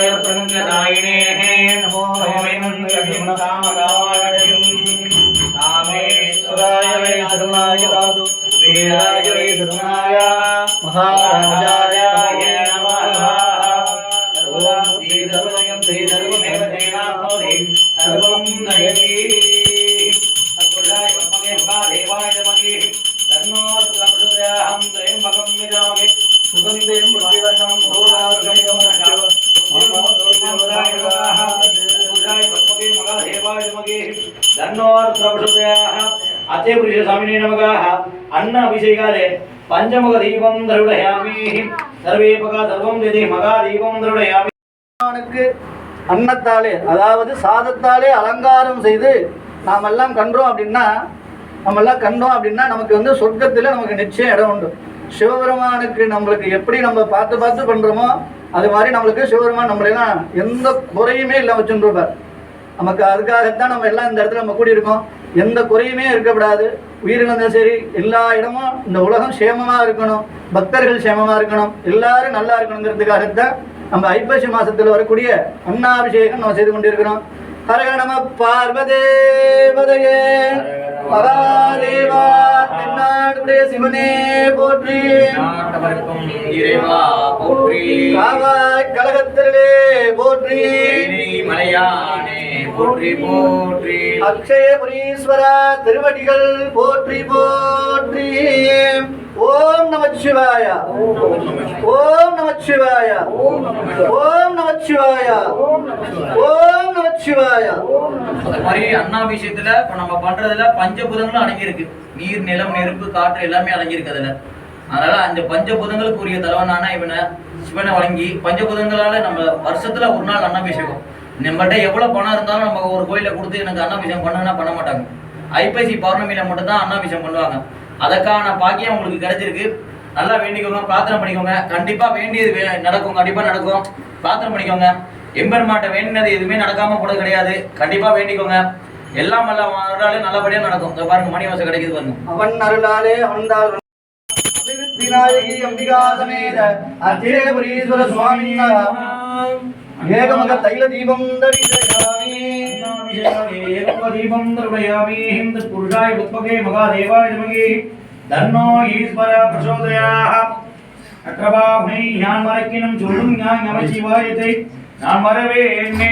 प्रसङ्गदायिने नमो रामेश्वराय वै धर्माय वीराय वै धर्माय महाराजाय नमः सर्वं श्रीधर्मयं श्रीधर्ममेव सर्वं नयति அச்சய புருஷ சாமினே நமகாக அன்ன அபிஷேகாலே பஞ்சமுக தீபம் தருடயாமி. சர்வே பகா சர்வம் திதி மகா தீபம் தருடயாமி அன்னத்தாலே அதாவது சாதத்தாலே அலங்காரம் செய்து நாம் எல்லாம் கண்டோம் அப்படின்னா நம்ம எல்லாம் கண்டோம் அப்படின்னா நமக்கு வந்து சொர்க்கத்தில் நமக்கு நிச்சயம் இடம் உண்டு. சிவபெருமானுக்கு நம்மளுக்கு எப்படி நம்ம பார்த்து பார்த்து பண்றோமோ அது மாதிரி நம்மளுக்கு சிவபெருமான் நம்மளெல்லாம் எந்த குறையுமே இல்லை வச்சுருப்பார் நமக்கு அதுக்காகத்தான் நம்ம எல்லாம் இந்த இடத்துல நம்ம கூடியிருக்கோம். எந்த குறையுமே இருக்கக்கூடாது. உயிரினங்களும் சரி எல்லா இடமும் இந்த உலகம் சேமமா இருக்கணும். பக்தர்கள் சேமமா இருக்கணும். எல்லாரும் நல்லா இருக்கணுங்கிறதுக்காகத்தான் நம்ம ஐப்பசி மாசத்துல வரக்கூடிய அன்னாபிஷேகம் நம்ம செய்து கொண்டிருக்கிறோம். ஹரஹர நம பார்வதேவதையே. மகாதேவா தென்னாடுடைய சிவனே போற்றி. போற்றி. கழகத்திலே போற்றி. தேனி மலையானே போற்றி போற்றி. அக்ஷயபுரீஸ்வரா திருவடிகள் போற்றி போற்றி. ஓம் நமச்சிவாய ஓம் நமச்சிவாய ஓம் நமச்சிவாய ஓம் நமச்சிவாய அந்த மாதிரி அண்ணாபிஷேகத்துல இப்ப நம்ம பண்றதுல பஞ்சபூதங்களும் அடங்கியிருக்கு. நீர் நிலம் நெருப்பு காற்று எல்லாமே அடங்கியிருக்கு அதுல. அதனால அந்த பஞ்சபூதங்களுக்கு உரிய தலைவனான இவனை சிவனை வழங்கி பஞ்சபூதங்களால நம்ம வருஷத்துல ஒரு நாள் அன்னாபிஷேகம். நம்மகிட்ட எவ்வளவு பணம் இருந்தாலும் நம்ம ஒரு கோயில கொடுத்து எனக்கு அன்னாபிஷேகம் பண்ணுங்கன்னா பண்ண மாட்டாங்க. ஐப்பசி பௌர்ணமியில மட்டும்தான் அன்னாபிஷேகம் பண்ணுவாங்க. அதற்கான பாக்கியம் உங்களுக்கு கிடைச்சிருக்கு. நல்லா வேண்டிக்கோங்க பிரார்த்தனை பண்ணிக்கோங்க. கண்டிப்பா வேண்டியது வே- நடக்கும் கண்டிப்பா நடக்கும். பிரார்த்தனை பண்ணிக்கோங்க. எம்பெருமாட்ட வேண்டினது எதுவுமே நடக்காம கூட கிடையாது. கண்டிப்பா வேண்டிக்கோங்க. எல்லாம் நல்ல அவராலே நல்லபடியா நடக்கும். பாருங்க மணி வாசம் கிடைக்குது பாருங்க. அவன் அருளாலே அவன்தால் விநாயகி அம்பிகா சமேத அஜயபுரீஸ்வர சுவாமி ഏകമുഖ ചൊല്ലും ഞാൻ ഞാൻ മറവേ എന്നെ